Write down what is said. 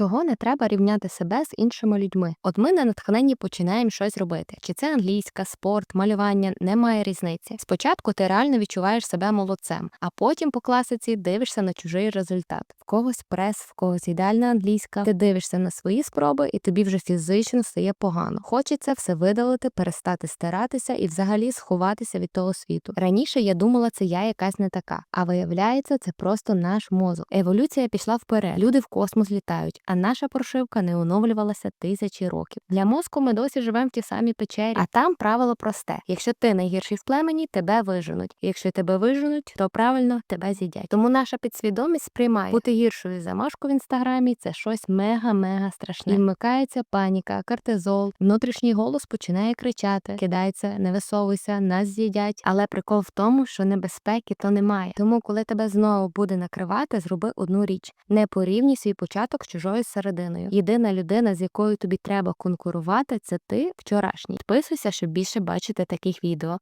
Чого не треба рівняти себе з іншими людьми? От ми на натхненні починаємо щось робити. Чи це англійська, спорт, малювання, немає різниці. Спочатку ти реально відчуваєш себе молодцем, а потім по класиці дивишся на чужий результат. В когось прес, в когось ідеальна англійська. Ти дивишся на свої спроби, і тобі вже фізично стає погано. Хочеться все видалити, перестати старатися і взагалі сховатися від того світу. Раніше я думала, це я якась не така, а виявляється, це просто наш мозок. Еволюція пішла вперед. Люди в космос літають, а наша прошивка не оновлювалася тисячі років. Для мозку ми досі живемо в тій самій печері, а там правило просте: якщо ти найгірший в племені, тебе виженуть. Якщо тебе виженуть, то правильно тебе з'їдять. Тому наша підсвідомість сприймає бути гіршою за Машку в інстаграмі. Це щось мега-мега страшне. І вмикається паніка, кортизол, внутрішній голос починає кричати, кидається, не висовуйся, нас з'їдять. Але прикол в тому, що небезпеки то немає. Тому, коли тебе знову буде накривати, зроби одну річ: не порівнюй свій початок з чужою серединою. Єдина людина, з якою тобі треба конкурувати, це ти вчорашній. Підписуйся, щоб більше бачити таких відео.